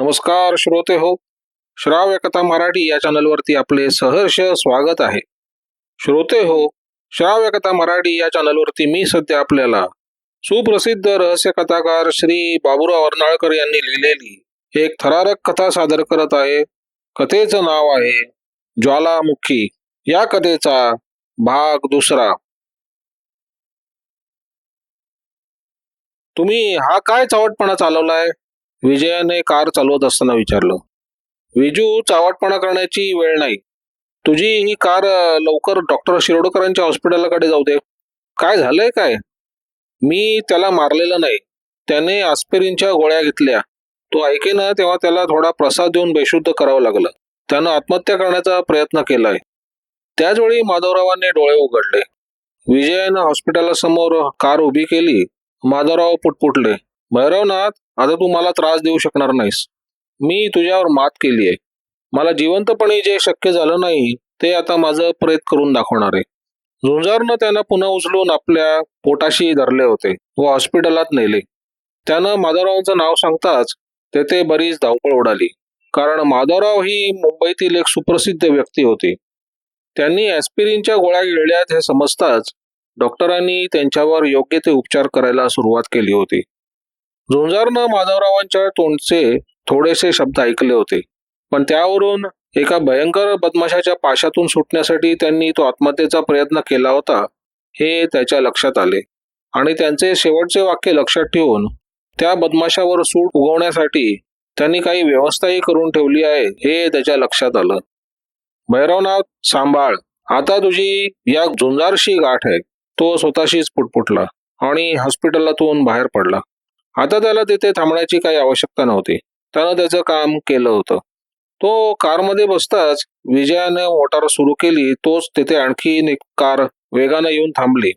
नमस्कार श्रोते हो श्राव्य कथा मराठी या चॅनलवरती आपले सहर्ष स्वागत आहे. श्रोते हो श्राव्य कथा मराठी या चॅनलवरती मी सध्या आपल्याला सुप्रसिद्ध रहस्य कथाकार श्री बाबुराव अर्नाळकर यांनी लिहिलेली एक थरारक कथा सादर करत आहे. कथेचं नाव आहे ज्वालामुखी. या कथेचा भाग दुसरा. तुम्ही हा काय चावटपणा चालवलाय? विजयाने कार चालवत असताना विचारलं विजू चावटपणा करण्याची वेळ नाही. तुझी ही कार लवकर डॉक्टर शिरोडकरांच्या हॉस्पिटलकडे जाऊ दे. काय झालंय काय? मी त्याला मारलेलं नाही. त्याने आस्पिरिनच्या गोळ्या घेतल्या. तो ऐके ना तेव्हा त्याला थोडा प्रसाद देऊन बेशुद्ध करावं लागलं. त्यानं आत्महत्या करण्याचा प्रयत्न केलाय. त्याचवेळी माधवरावांनी डोळे उघडले. विजयानं हॉस्पिटलासमोर कार उभी केली. माधवराव पुटपुटले. भैरवनाथ आता तू मला त्रास देऊ शकणार नाहीस. मी तुझ्यावर मात केली आहे. मला जिवंतपणे जे शक्य झालं नाही ते आता माझं प्रेत करून दाखवणार आहे. झुंजारनं त्यांना पुन्हा उचलून आपल्या पोटाशी धरले होते व हॉस्पिटलात नेले. त्यानं माधवरावांचं नाव सांगताच तेथे बरीच धावपळ उडाली. कारण माधवराव ही मुंबईतील एक सुप्रसिद्ध व्यक्ती होती. त्यांनी ॲस्पिरिनच्या गोळ्या गिळल्यात हे समजताच डॉक्टरांनी त्यांच्यावर योग्य ते उपचार करायला सुरुवात केली होती. झुंजारनं माधवरावांच्या तोंडचे थोडेसे शब्द ऐकले होते. पण त्यावरून एका भयंकर बदमाशाच्या पाशातून सुटण्यासाठी त्यांनी तो आत्महत्येचा प्रयत्न केला होता हे त्याच्या लक्षात आले. आणि त्यांचे शेवटचे वाक्य लक्षात ठेवून त्या बदमाशावर सूट उगवण्यासाठी त्यांनी काही व्यवस्थाही करून ठेवली आहे हे त्याच्या लक्षात आलं. भैरवनाथ सांभाळ. आता तुझी या झुंजारशी गाठ आहे. तो स्वतःशीच पुटपुटला आणि हॉस्पिटलातून बाहेर पडला. आता त्याला तिथे थांबण्याची काही आवश्यकता नव्हती. त्यानं त्याचं काम केलं होतं. तो कारमध्ये बसताच विजयाने मोटार सुरू केली तोच तिथे आणखी एक कार वेगानं येऊन थांबली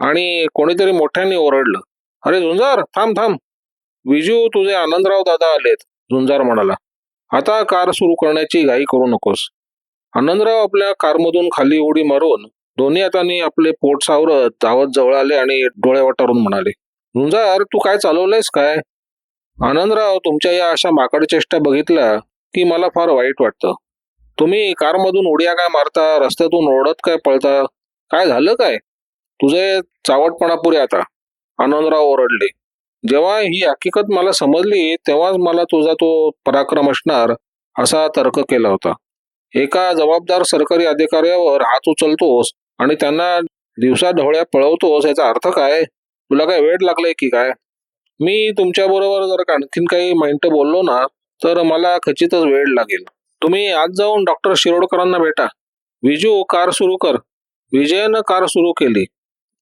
आणि कोणीतरी मोठ्याने ओरडलं. अरे झुंजार थांब थांब. विजू तुझे आनंदराव दादा आलेत झुंजार म्हणाला. आता कार सुरू करण्याची घाई करू नकोस. आनंदराव आपल्या कारमधून खाली उडी मारून दोन्ही हातांनी आपले पोट सावरत धावत जवळ आले आणि डोळे वाटारून म्हणाले झुंजार तू काय चालवलंयस काय? आनंदराव तुमच्या या अशा माकड चेष्टा बघितल्या की मला फार वाईट वाटतं. तुम्ही कारमधून उड्या काय मारता रस्त्यातून ओढत काय पळता? काय झालं काय? तुझे चावटपणा पुरे आता. आनंदराव ओरडले. जेव्हा ही हकीकत मला समजली तेव्हाच मला तुझा तो पराक्रम असणार असा तर्क केला होता. एका जबाबदार सरकारी अधिकाऱ्यावर हात उचलतोस आणि त्यांना दिवसा ढवळ्या पळवतोस याचा अर्थ काय? तुला काय वेळ लागलाय की काय? मी तुमच्या बरोबर जर आणखीन काही मिनिटं बोललो ना तर मला खचितच वेळ लागेल. तुम्ही आज जाऊन डॉक्टर शिरोडकरांना भेटा. विजू कार सुरू कर. विजयनं कार सुरू केली.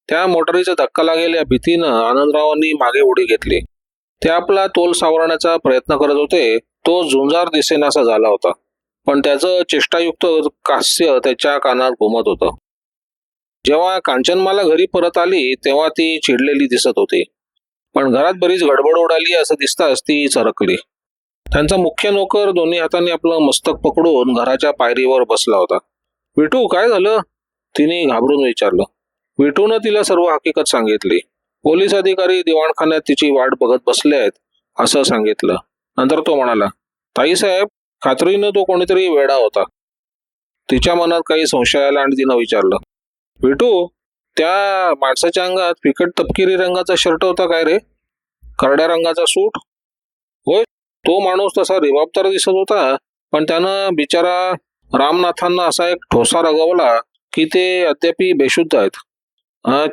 त्या मोटारीचा धक्का लागेल या भीतीनं आनंदरावांनी मागे उडी घेतली. ते आपला तोल सावरण्याचा प्रयत्न करत होते. तो झुंजार दिसेनासा झाला होता. पण त्याचं चेष्टायुक्त कास्य त्याच्या कानात घुमत होतं. जेव्हा कांचनमाला घरी परत आली तेव्हा ती चिडलेली दिसत होती. पण घरात बरीच गडबड उडाली असं दिसताच ती सरकली त्यांचा मुख्य नोकर दोन्ही हाताने आपलं मस्तक पकडून घराच्या पायरीवर बसला होता. विटू काय झालं? तिने घाबरून विचारलं. विटूनं तिला सर्व हकीकत सांगितली. पोलीस अधिकारी दिवाणखान्यात तिची वाट बघत बसले आहेत असं सांगितलं. नंतर तो म्हणाला ताईसाहेब खात्रीनं तो कोणीतरी वेडा होता. तिच्या मनात काही संशय आला आणि तिनं विचारलं. विटू त्या माणसाच्या अंगात फिकट तपकिरी रंगाचा शर्ट होता काय रे? करड्या रंगाचा सूट? होय तो माणूस तसा रिबाबदार दिसत होता पण त्यानं बिचारा रामनाथांना असा एक ठोसा रगवला की ते अद्यापी बेशुद्ध आहेत.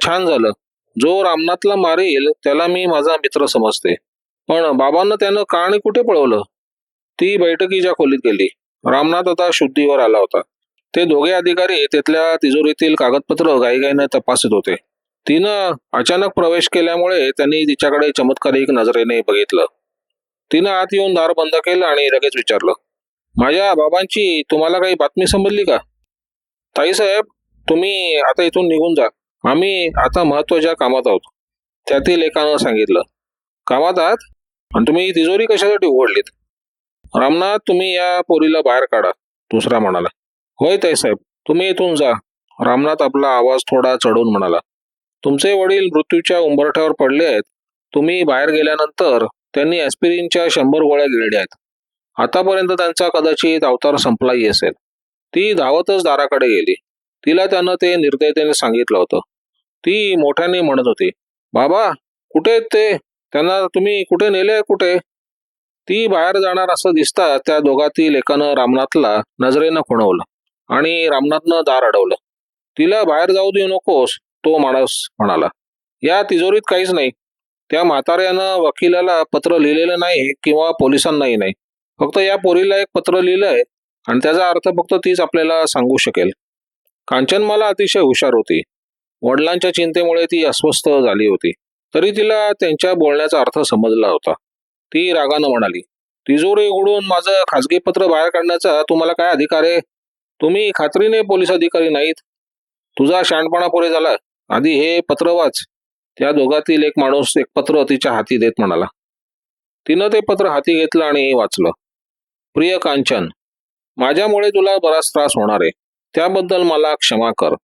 छान झालं. जो रामनाथला मारेल त्याला मी माझा मित्र समजते. पण बाबांना त्यानं का आणि कुठे पळवलं ती बैठकीच्या खोलीत गेली. रामनाथ आता शुद्धीवर आला होता. ते दोघे अधिकारी तिथल्या तिजोरीतील कागदपत्र गाईगाईने तपासत होते. तिनं अचानक प्रवेश केल्यामुळे त्यांनी तिच्याकडे चमत्कारिक नजरेने बघितलं. तिनं आत येऊन दार बंद केलं आणि लगेच विचारलं माझ्या बाबांची तुम्हाला काही बातमी समजली का? ताईसाहेब तुम्ही आता इथून निघून जा. आम्ही आता महत्त्वाच्या कामात आहोत. त्यातील एकानं सांगितलं कामात आहात? आणि तुम्ही तिजोरी कशासाठी उघडलीत? रामनाथ तुम्ही या पोरीला बाहेर काढा दुसरा म्हणाला. होय ताईसाहेब तुम्ही इथून जा. रामनाथ आपला आवाज थोडा चढवून म्हणाला. तुमचे वडील मृत्यूच्या उंबरठ्यावर पडले आहेत. तुम्ही बाहेर गेल्यानंतर त्यांनी ॲस्पिरिनच्या शंभर गोळ्या गिळल्या आहेत. आतापर्यंत त्यांचा कदाचित अवतार संपलाही असेल. ती धावतच दाराकडे गेली. तिला त्यानं ते निर्दयतेने सांगितलं होतं. ती मोठ्याने म्हणत होती बाबा कुठे आहेत ते? त्यांना तुम्ही कुठे नेले कुठे? ती बाहेर जाणार असं दिसता त्या दोघातील एकानं रामनाथला नजरेनं खुणवलं. आणि रामनाथनं दार अडवलं. तिला बाहेर जाऊ देऊ नकोस तो माणूस म्हणाला. या तिजोरीत काहीच नाही. त्या म्हाताऱ्यानं वकिलाला पत्र लिहिलेलं नाही किंवा पोलिसांनाही नाही. फक्त या पोरीला एक पत्र लिहिलंय आणि त्याचा अर्थ फक्त तीच आपल्याला सांगू शकेल. कांचन मला अतिशय हुशार होती. वडिलांच्या चिंतेमुळे ती अस्वस्थ झाली होती. तरी तिला त्यांच्या बोलण्याचा अर्थ समजला होता. ती रागानं म्हणाली तिजोरी उघडून माझं खाजगी पत्र बाहेर काढण्याचा तुम्हाला काय अधिकार आहे? तुम्ही खात्रीने पोलीस अधिकारी नाहीत. तुझा शहाणपणा पुरे झाला. आधी हे पत्र वाच. त्या दोघातील एक माणूस एक पत्र तिच्या हाती देत म्हणाला. तिनं ते पत्र हाती घेतलं आणि वाचलं. प्रिय कांचन माझ्यामुळे तुला बराच त्रास होणार आहे. त्याबद्दल मला क्षमा कर.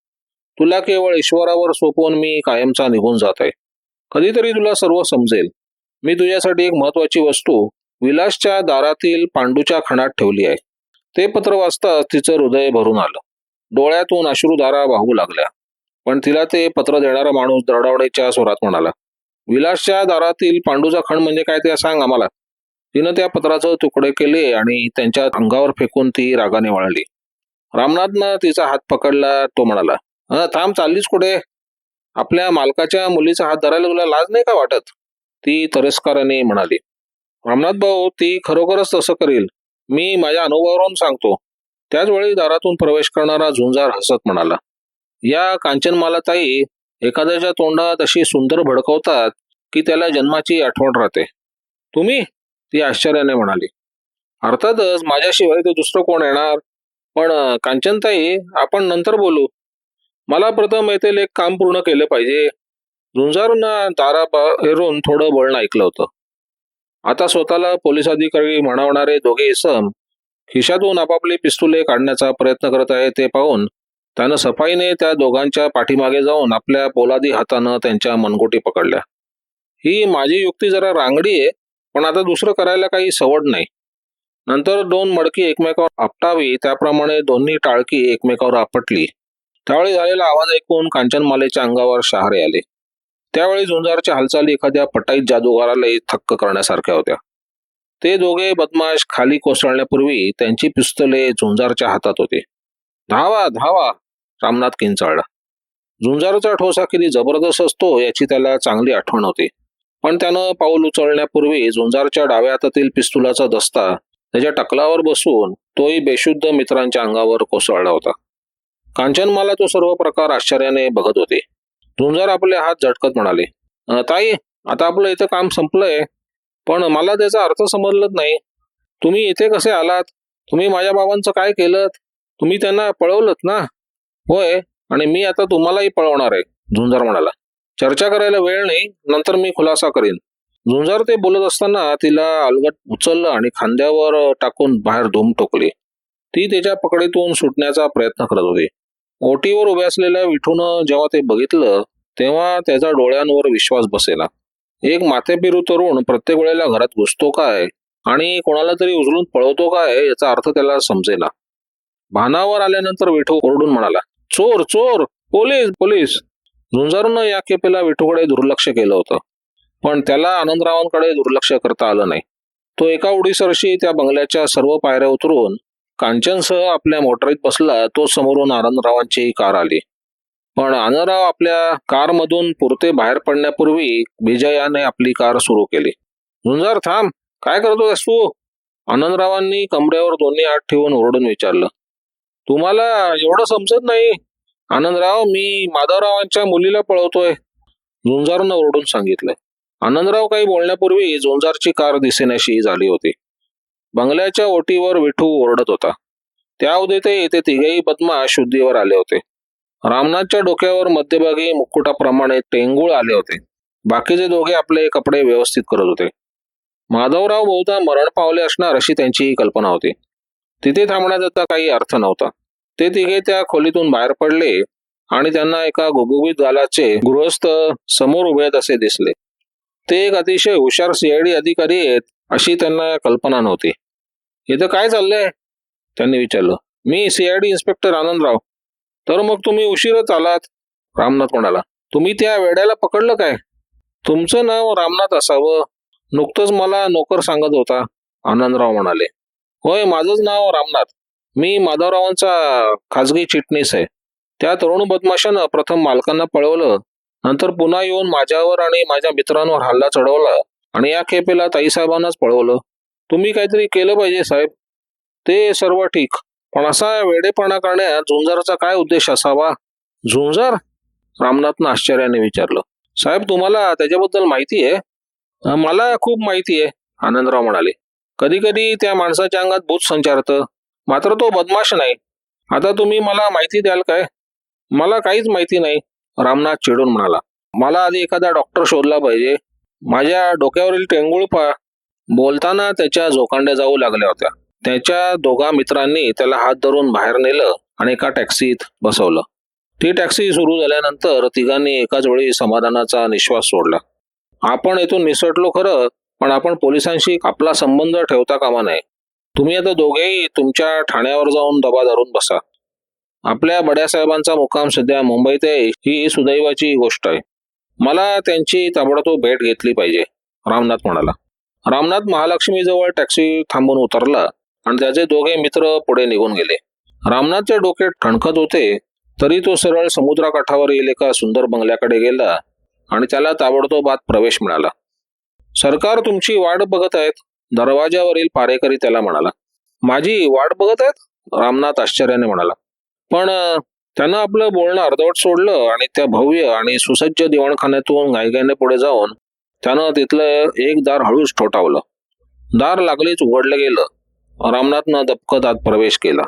तुला केवळ ईश्वरावर सोपवून मी कायमचा निघून जात आहे कधीतरी तुला सर्व समजेल. मी तुझ्यासाठी एक महत्वाची वस्तू विलासच्या दारातील पांडूच्या खणात ठेवली आहे. ते पत्र वाचताच तिचं हृदय भरून आलं. डोळ्यातून अश्रुधारा वाहू लागल्या. पण तिला ते पत्र देणारा माणूस दरडावण्याच्या स्वरात म्हणाला विलासच्या दारातील पांडूचा खण म्हणजे काय ते सांग आम्हाला. तिनं त्या पत्राचे तुकडे केले आणि त्यांच्या अंगावर फेकून ती रागाने वळली. रामनाथनं तिचा हात पकडला तो म्हणाला थांब चाललीच कुठे? आपल्या मालकाच्या मुलीचा हात धरायला तुला लाज नाही का वाटत? ती तिरस्काराने म्हणाली रामनाथ भाऊ ती खरोखरच तसं करील. मी माझ्या अनुभवावरून सांगतो. त्याच वेळी दारातून प्रवेश करणारा झुंजार हसत म्हणाला या कांचनमालाताई एखाद्याच्या तोंडात अशी सुंदर भडकवतात की त्याला जन्माची आठवण राहते. तुम्ही? ती आश्चर्याने म्हणाली. अर्थातच माझ्याशिवाय ते दुसरं कोण येणार? पण कांचनताई आपण नंतर बोलू. मला प्रथम येथील एक काम पूर्ण केलं पाहिजे. झुंजारनं दाराबाहेरून थोडं बोलणं ऐकलं होतं. आता स्वतःला पोलीस अधिकारी म्हणवणारे दोघे इसम खिशातून आपापली पिस्तुले काढण्याचा प्रयत्न करत आहे ते पाहून त्यानं सफाईने त्या दोघांच्या पाठीमागे जाऊन आपल्या पोलादी हातानं त्यांच्या मनगोटी पकडल्या. ही माझी युक्ती जरा रांगडी आहे पण आता दुसरं करायला काही सवड नाही. नंतर दोन मडकी एकमेकावर आपटावी त्याप्रमाणे दोन्ही टाळकी एकमेकावर आपटली. त्यावेळी झालेला आवाज ऐकून कांचनमालेच्या अंगावर शहारे आले. त्यावेळी झुंजारच्या हालचाली एखाद्या पटाईत जादूगारालाही थक्क करण्यासारख्या होत्या. ते दोघे बदमाश खाली कोसळण्यापूर्वी त्यांची पिस्तले झुंजारच्या हातात होती. धावा धावा रामनाथ किंचाळला. झुंजारचा ठोसा किती जबरदस्त असतो याची त्याला चांगली आठवण होती. पण त्यानं पाऊल उचलण्यापूर्वी झुंजारच्या डाव्या हातातील पिस्तुलाचा दस्ता त्याच्या टकलावर बसून तोही बेशुद्ध मित्रांच्या अंगावर कोसळला होता. कांचनमाला तो सर्व प्रकार आश्चर्याने बघत होते. झुंजार आपले हात झटकत म्हणाले ताई आता आपलं इथं काम संपलंय पण मला त्याचा अर्थ समजलंच नाही. तुम्ही इथे कसे आलात? तुम्ही माझ्या बाबांचं काय केलं तुम्ही त्यांना पळवलत ना? होय आणि मी आता तुम्हालाही पळवणार आहे झुंजार म्हणाला. चर्चा करायला वेळ नाही नंतर मी खुलासा करीन. झुंजार ते बोलत असताना तिला अलगट उचललं आणि खांद्यावर टाकून बाहेर धूम टोकली. ती त्याच्या पकडीतून सुटण्याचा प्रयत्न करत होती. ओटीवर उभ्या असलेल्या विठूनं जेव्हा ते बघितलं तेव्हा त्याचा डोळ्यांवर विश्वास बसेला. एक मातेपिरू तरुण प्रत्येक वेळेला घरात घुसतो काय आणि कोणाला तरी उचलून पळवतो काय याचा अर्थ त्याला समजेला भानावर आल्यानंतर विठू ओरडून म्हणाला चोर चोर पोलीस पोलीस. झुंजारून या केपेला विठूकडे दुर्लक्ष केलं होतं. पण त्याला आनंदरावांकडे दुर्लक्ष करता आलं नाही. तो एका उडीसरशी त्या बंगल्याच्या सर्व पायऱ्या उतरून कांचनसह आपल्या मोटारीत बसला तो समोरून आनंदरावांची कार आली. पण आनंदराव आपल्या कारमधून पुरते बाहेर पडण्यापूर्वी विजयाने आपली कार सुरू केली. झुंजार थांब. काय करतोयस तू? आनंदरावांनी कमरेवर दोन्ही हात ठेवून ओरडून विचारलं. तुम्हाला एवढं समजत नाही. आनंदराव मी माधवरावांच्या मुलीला पळवतोय. झुंजारनं ओरडून सांगितलं. आनंदराव काही बोलण्यापूर्वी झुंजारची कार दिसेनाशी झाली होती. बंगल्याच्या ओटीवर विठू ओरडत होता. त्या उदेतही ते तिघेही पद्मा शुद्धीवर आले होते. रामनाथच्या डोक्यावर मध्यभागी मुकुटाप्रमाणे टेंगुळ आले होते. बाकीचे दोघे आपले कपडे व्यवस्थित करत होते. माधवराव बहुधा मरण पावले असणार अशी त्यांची कल्पना होती. तिथे थांबण्याचा काही अर्थ नव्हता. ते तिघे त्या खोलीतून बाहेर पडले आणि त्यांना एका गुबुबीत गालाचे गृहस्थ समोर उभे असे दिसले. ते एक अतिशय हुशार सीआयडी अधिकारी आहेत. अशी त्यांना कल्पना नव्हती. इथं काय चाललंय? त्यांनी विचारलं. मी सीआयडी इन्स्पेक्टर आनंदराव. तर मग तुम्ही उशीरच आलात रामनाथ म्हणाला तुम्ही त्या वेड्याला पकडलं काय? तुमचं नाव रामनाथ असावं. नुकतंच मला नोकर सांगत होता आनंदराव म्हणाले. होय माझंच नाव रामनाथ. मी माधवरावांचा खाजगी चिटणीस आहे. त्या तरुण बदमाशानं प्रथम मालकांना पळवलं. नंतर पुन्हा येऊन माझ्यावर आणि माझ्या मित्रांवर हल्ला चढवला. आणि या खेपेला ताईसाहेबांनाच पळवलं. तुम्ही काहीतरी केलं पाहिजे साहेब. ते सर्व ठीक. पण असा वेडेपणा करण्यात झुंजारचा काय उद्देश असावा? झुंजार? रामनाथनं आश्चर्याने विचारलं. साहेब तुम्हाला त्याच्याबद्दल माहिती आहे? मला खूप माहिती आहे आनंदराव म्हणाले. कधी कधी त्या माणसाच्या अंगात भूत संचारतं. मात्र तो बदमाश नाही. आता तुम्ही मला माहिती द्याल काय? मला काहीच माहिती नाही रामनाथ चिडून म्हणाला. मला आधी एखादा डॉक्टर शोधला पाहिजे. माझ्या डोक्यावरील टेंगुळपा बोलताना त्याच्या झोकांड्या जाऊ लागल्या होत्या. त्याच्या दोघा मित्रांनी त्याला हात धरून बाहेर नेलं आणि एका टॅक्सीत बसवलं. ती टॅक्सी सुरू झाल्यानंतर तिघांनी एकाच वेळी समाधानाचा निश्वास सोडला. आपण इथून निसटलो खरं पण आपण पोलिसांशी आपला संबंध ठेवता कामा नये. तुम्ही आता दोघेही तुमच्या ठाण्यावर जाऊन दबा धरून बसा. आपल्या बड्यासाहेबांचा मुक्काम सध्या मुंबईत आहे ही सुदैवाची गोष्ट आहे. मला त्यांची ताबडतोब भेट घेतली पाहिजे रामनाथ म्हणाला. रामनाथ महालक्ष्मीजवळ टॅक्सी थांबून उतरला आणि त्याचे दोघे मित्र पुढे निघून गेले. रामनाथचे डोके ठणकत होते तरी तो सरळ समुद्राकाठावरील एका सुंदर बंगल्याकडे गेला आणि त्याला ताबडतोब आत प्रवेश मिळाला. सरकार तुमची वाट बघत आहेत दरवाजावरील पारेकरी त्याला म्हणाला. माझी वाट बघत आहेत? रामनाथ आश्चर्याने म्हणाला. पण त्यानं आपलं बोलणं अर्धवट सोडलं आणि त्या भव्य आणि सुसज्ज दिवाणखान्यातून घाईघाईने पुढे जाऊन त्यानं तिथलं एक दार हळूच ठोठावलं. दार लागलीच उघडलं गेलं. रामनाथनं दपकत आत प्रवेश केला.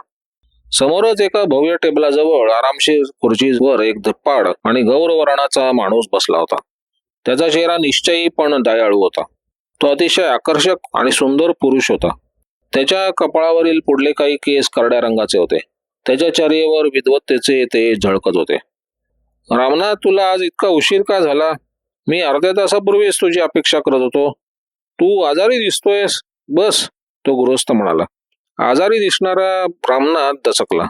समोरच एका भव्य टेबलाजवळ आरामशीर खुर्चीवर एक धप्पाड आणि गौरवर्णाचा माणूस बसला होता. त्याचा चेहरा निश्चयी पण दयाळू होता. तो अतिशय आकर्षक आणि सुंदर पुरुष होता. त्याच्या कपाळावरील पुढले काही केस करड्या रंगाचे होते. त्याच्या चर्येवर विद्वत्तेचे ते झळकत होते. रामनाथ तुला आज इतका उशीर का झाला? मी अर्ध्या तासापूर्वीच तुझी अपेक्षा करत होतो. तू आजारी दिसतोयस? बस तो गृहस्थ म्हणाला. आजारी दिसणारा रामनाथ दचकला.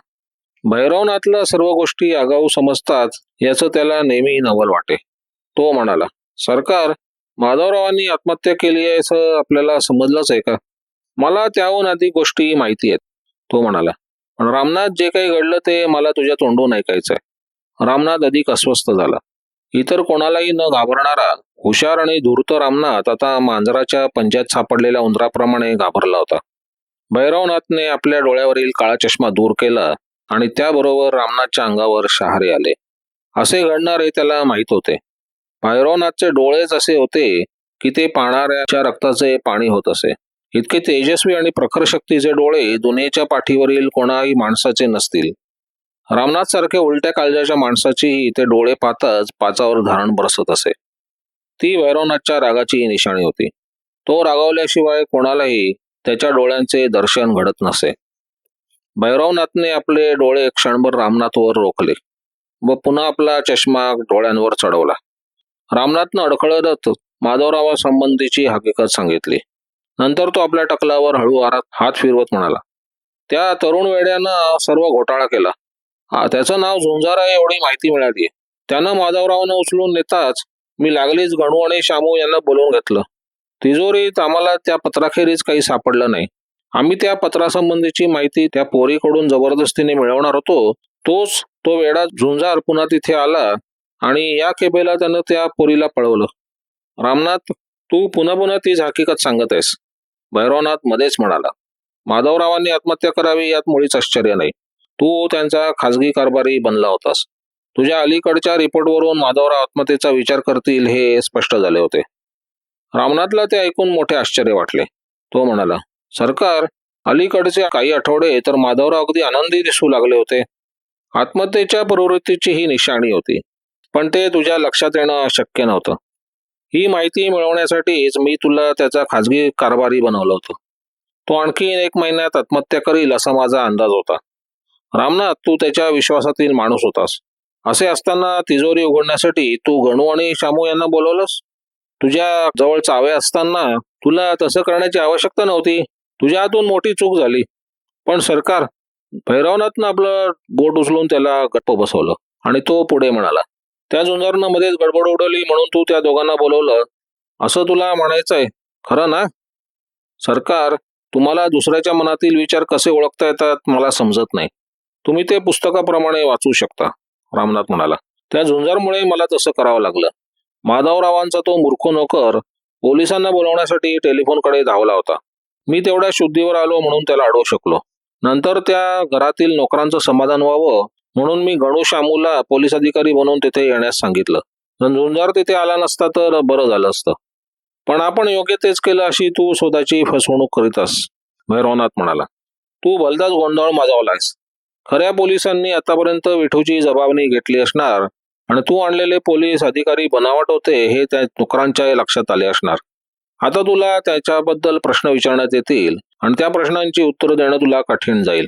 भैरवनाथला सर्व गोष्टी आगाऊ समजतात याचं त्याला नेहमी नवल वाटे. तो म्हणाला. सरकार माधवरावांनी आत्महत्या केली आहे असं आपल्याला समजलंच आहे का? मला त्याहून अधिक गोष्टी माहिती आहेत. तो म्हणाला. पण रामनाथ जे काही घडलं ते मला तुझ्या तोंडून ऐकायचं आहे रामनाथ अधिक अस्वस्थ झाला. इतर कोणालाही न घाबरणारा हुशार आणि धूर्त रामनाथ आता मांजराच्या पंजात सापडलेल्या उंदराप्रमाणे घाबरला होता. भैरवनाथने आपल्या डोळ्यावरील काळा चष्मा दूर केला आणि त्याबरोबर रामनाथच्या अंगावर शहारे आले. असे घडणार हे त्याला माहीत होते. भैरवनाथचे डोळेच असे होते की ते पाणाऱ्याच्या रक्ताचे पाणी होत असे. इतके तेजस्वी आणि प्रखर शक्तीचे डोळे दुनियेच्या पाठीवरील कोणाही माणसाचे नसतील. रामनाथ सारख्या उलट्या काळजाच्या माणसाचीही ते डोळे पाहताच पाचावर धारण बरसत असे. ती भैरवनाथच्या रागाची निशाणी होती. तो रागावल्याशिवाय कोणालाही त्याच्या डोळ्यांचे दर्शन घडत नसे. भैरवनाथने आपले डोळे क्षणभर रामनाथवर रोखले व पुन्हा आपला चष्मा डोळ्यांवर चढवला. रामनाथनं अडखळत माधवरावासंबंधीची हकीकत सांगितली. नंतर तो आपल्या टकलावर हळू आरात हात फिरवत म्हणाला त्या तरुण वेड्यानं सर्व घोटाळा केला. त्याचं नाव झुंजार आहे एवढी माहिती मिळाली. त्यानं माधवरावनं उचलून नेताच मी लागलीच गणू आणि शामू यांना बोलवून घेतलं. तिजोरीत आम्हाला त्या पत्राखेरीज काही सापडलं नाही. आम्ही त्या पत्रासंबंधीची माहिती त्या पोरीकडून जबरदस्तीने मिळवणार होतो. तोच तो वेडा झुंजार पुन्हा तिथे आला आणि या खेपेला त्यानं त्या पोरीला पळवलं. रामनाथ तू पुन्हा पुन्हा तीच हकीकत सांगत आहेस. भैरवनाथ मध्येच म्हणाला माधवरावांनी आत्महत्या करावी यात मुळीच आश्चर्य नाही. तू त्यांचा खासगी कारभारी बनला होतास. तुझ्या अलीकडच्या रिपोर्टवरून माधवराव आत्महत्येचा विचार करतील हे स्पष्ट झाले होते. रामनाथला ते ऐकून मोठे आश्चर्य वाटले. तो म्हणाला सरकार अलीकडचे काही आठवडे तर माधवराव अगदी आनंदी दिसू लागले होते. आत्महत्येच्या प्रवृत्तीची ही निशाणी होती. पण ते तुझ्या लक्षात येणं शक्य नव्हतं. ही माहिती मिळवण्यासाठीच मी तुला त्याचा खाजगी कारभारी बनवलं होतं. तो आणखी एक महिन्यात आत्महत्या करील असा माझा अंदाज होता. रामनाथ तू त्याच्या विश्वासातील माणूस होतास. असे असताना तिजोरी उघडण्यासाठी तू गणू आणि शामू यांना बोलवलंस? तुझ्या जवळ चावे असताना तुला तसं करण्याची आवश्यकता नव्हती. तुझ्या हातून मोठी चूक झाली. पण सरकार भैरवनाथनं आपलं बोट उचलून त्याला गप्प बसवलं आणि तो पुढे म्हणाला त्या झुंजारणामध्येच गडबड उडवली म्हणून तू त्या दोघांना बोलवलं. असं तुला म्हणायचंय. खरं ना? सरकार तुम्हाला दुसऱ्याच्या मनातील विचार कसे ओळखता येतात मला समजत नाही. तुम्ही ते पुस्तकाप्रमाणे वाचू शकता रामनाथ म्हणाला. त्या झुंजारमुळे मला तसं करावं लागलं. माधवरावांचा तो मूर्ख नोकर पोलिसांना बोलवण्यासाठी टेलिफोनकडे धावला होता. मी तेवढ्या शुद्धीवर आलो म्हणून त्याला अडवू शकलो. नंतर त्या घरातील नोकरांचं समाधान व्हावं म्हणून मी गणू शामूला पोलीस अधिकारी बनवून तिथे येण्यास सांगितलं. जर झुंजार तिथे आला नसता तर बरं झालं असतं. पण आपण योग्य तेच केलं अशी तू स्वतःची फसवणूक करीतास भैरवनाथ म्हणाला. तू भलताच गोंधळ माजवलायस खऱ्या पोलिसांनी आतापर्यंत विठूची जबाबदारी घेतली असणार आणि तू आणलेले पोलीस अधिकारी बनावट होते हे त्या नोकरांच्या लक्षात आले असणार. आता तुला त्याच्याबद्दल प्रश्न विचारण्यात येतील आणि त्या प्रश्नांची उत्तरं देणं तुला कठीण जाईल.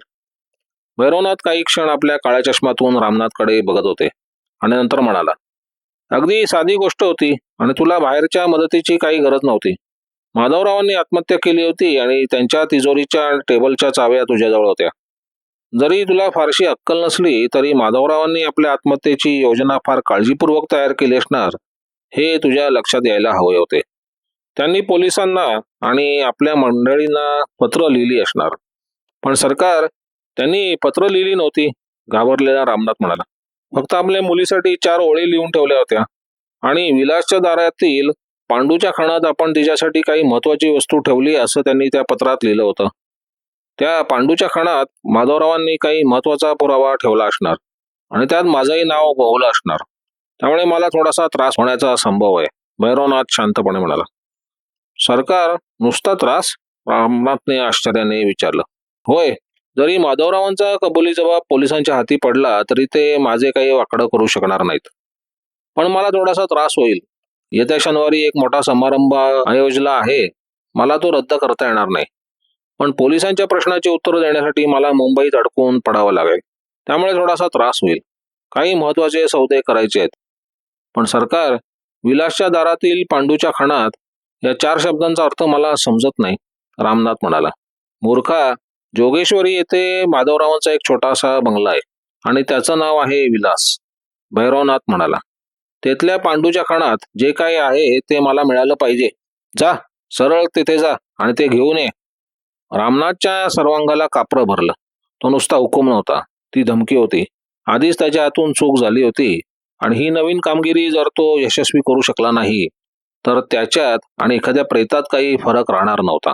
भैरवनाथ काही क्षण आपल्या काळ्या चष्मातून रामनाथकडे बघत होते. आणि नंतर म्हणाला अगदी साधी गोष्ट होती आणि तुला बाहेरच्या मदतीची काही गरज नव्हती. माधवरावांनी आत्महत्या केली होती आणि त्यांच्या तिजोरीच्या टेबलच्या चाव्या तुझ्याजवळ होत्या. जरी तुला फारशी अक्कल नसली तरी माधवरावांनी आपल्या आत्महत्येची योजना फार काळजीपूर्वक तयार केली असणार हे तुझ्या लक्षात यायला हवे होते. त्यांनी पोलिसांना आणि आपल्या मंडळींना पत्र लिहिली असणार. पण सरकार त्यांनी पत्र लिहिली नव्हती. घाबरलेला रामनाथ म्हणाला फक्त आपल्या मुलीसाठी चार ओळी लिहून ठेवल्या होत्या. आणि विलासच्या दारातील पांडूच्या खाणात आपण तिच्यासाठी काही महत्वाची वस्तू ठेवली असं त्यांनी त्या पत्रात लिहिलं होतं. त्या पांडूच्या खाणात माधवरावांनी काही महत्त्वाचा पुरावा ठेवला असणार आणि त्यात माझंही नाव गोवलं असणार. त्यामुळे मला थोडासा त्रास होण्याचा संभव आहे. भैरवनाथ शांतपणे म्हणाला सरकार नुसता त्रास? रामनाथने आश्चर्याने विचारलं होय जरी माधवरावांचा कबुली जबाब पोलिसांच्या हाती पडला तरी ते माझे काही वाकडं करू शकणार नाहीत. पण मला थोडासा त्रास होईल. येत्या शनिवारी एक मोठा समारंभ आयोजला आहे. मला तो रद्द करता येणार नाही. पण पोलिसांच्या प्रश्नाचे उत्तर देण्यासाठी मला मुंबईत अडकून पडावं लागेल. त्यामुळे थोडासा त्रास होईल. काही महत्त्वाचे सौदे करायचे आहेत. पण सरकार विलासच्या दारातील पांडूच्या खणात या चार शब्दांचा अर्थ मला समजत नाही रामनाथ म्हणाला. मूर्खा जोगेश्वरी येथे माधवरावांचा एक छोटासा बंगला आहे आणि त्याचं नाव आहे विलास. भैरवनाथ म्हणाला. तेथल्या पांडूच्या खाणात जे काही आहे ते मला मिळालं पाहिजे. जा सरळ तिथे जा आणि ते घेऊन ये. रामनाथच्या सर्वांगाला कापरं भरलं. तो नुसता हुकूम नव्हता. ती धमकी होती. आधीच त्याच्या हातून चूक झाली होती आणि ही नवीन कामगिरी जर तो यशस्वी करू शकला नाही तर त्याच्यात आणि एखाद्या प्रेतात काही फरक राहणार नव्हता.